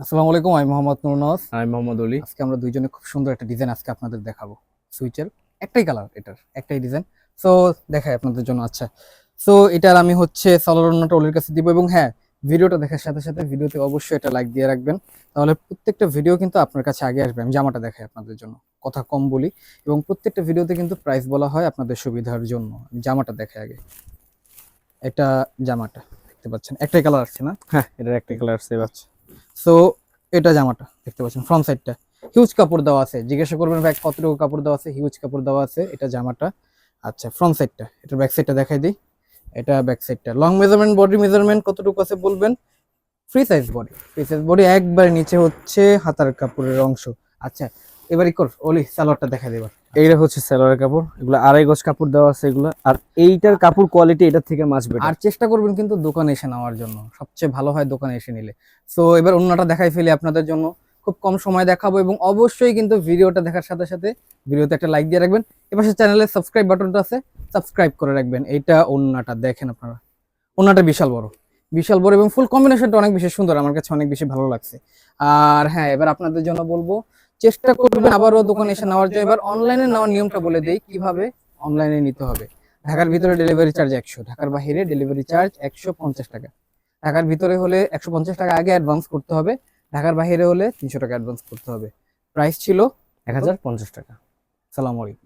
আসসালামু আলাইকুম আমি মোহাম্মদ নুরনস আমি মোহাম্মদ অলি। আজকে আমরা দুইজনে খুব সুন্দর একটা ডিজাইন আজকে আপনাদের দেখাবো। সুইচের একটাই কালার এটার একটাই ডিজাইন সো দেখাই আপনাদের জন্য আচ্ছা। সো এটার আমি হচ্ছে সালোয়ারটা ওলির কাছে দিব এবং হ্যাঁ ভিডিওটা দেখার সাথে সাথে ভিডিওতে অবশ্যই এটা লাইক দিয়ে রাখবেন। তাহলে প্রত্যেকটা ভিডিও কিন্তু আপনার কাছে আগে আসবে। আমি জামাটা দেখাই আপনাদের জন্য কথা কম বলি। এবং প্রত্যেকটা ভিডিওতে কিন্তু প্রাইস বলা হয় আপনাদের সুবিধার জন্য। আমি জামাটা দেখাই আগে। এটা জামাটা দেখতে পাচ্ছেন? একটাই কালার আসছে না? হ্যাঁ এটার একটাই কালার আসছে আছে। সো এটা জামাটা দেখতে পাচ্ছেন ফ্রন্ট সাইডটা হিউজ কাপড় দেওয়া আছে। জিজ্ঞাসা করবেন, ভাই, কতটুকু কাপড় দেওয়া আছে? হিউজ কাপড় দেওয়া আছে, এটা জামাটা। আচ্ছা ফ্রন্ট সাইডটা এটার ব্যাক সাইডটা দেখাই দিই। এটা ব্যাক সাইডটা লং মেজারমেন্ট বডি মেজারমেন্ট কতটুকু আছে বলবেন? Free size body free size body একবার নিচে হচ্ছে হাতার কাপড়ের অংশ। আচ্ছা এবার কর ওলি সালোয়ারটা দেখা দেবার এইটা হচ্ছে সেলোয়ারের কাপড়, এগুলো আড়াই গজ কাপড় দেওয়া আছে এগুলো। আর এইটার কাপড় কোয়ালিটি এটার থেকে মাছ আর চেষ্টা করবেন কিন্তু দোকানে এসে নেওয়ার জন্য, সবচেয়ে ভালো হয় দোকানে এসে নিলে। সো এবার অন্যটা দেখাই ফেলি আপনাদের জন্য। খুব কম সময় দেখাবো এবং অবশ্যই কিন্তু ভিডিওটা দেখার সাথে সাথে ভিডিওতে একটা লাইক দিয়ে রাখবেন। এবার চ্যানেলে সাবস্ক্রাইব বাটনটা আছে সাবস্ক্রাইব করে রাখবেন। এইটা অন্যটা, দেখেন আপনারা। অন্যটা বিশাল বড়। বিশাল বড় এবং ফুল কম্বিনেশনটা অনেক বেশি সুন্দর, আমার কাছে অনেক বেশি ভালো লাগছে। আর হ্যাঁ এবার আপনাদের জন্য বলব চেষ্টা করবেন আবারও দোকানে এসে নেওয়ার জন্য। এবার অনলাইনে নেওয়ার নিয়মটা বলে দেই, কীভাবে অনলাইনে নিতে হবে। ঢাকার ভিতরে ডেলিভারি চার্জ একশো, ঢাকার বাহিরে ডেলিভারি চার্জ একশো পঞ্চাশ টাকা। ঢাকার ভিতরে হলে একশো পঞ্চাশ টাকা আগে অ্যাডভান্স করতে হবে, ঢাকার বাহিরে হলে তিনশো টাকা অ্যাডভান্স করতে হবে। প্রাইস ছিল এক হাজার পঞ্চাশ টাকা। সালাম আলাইকুম।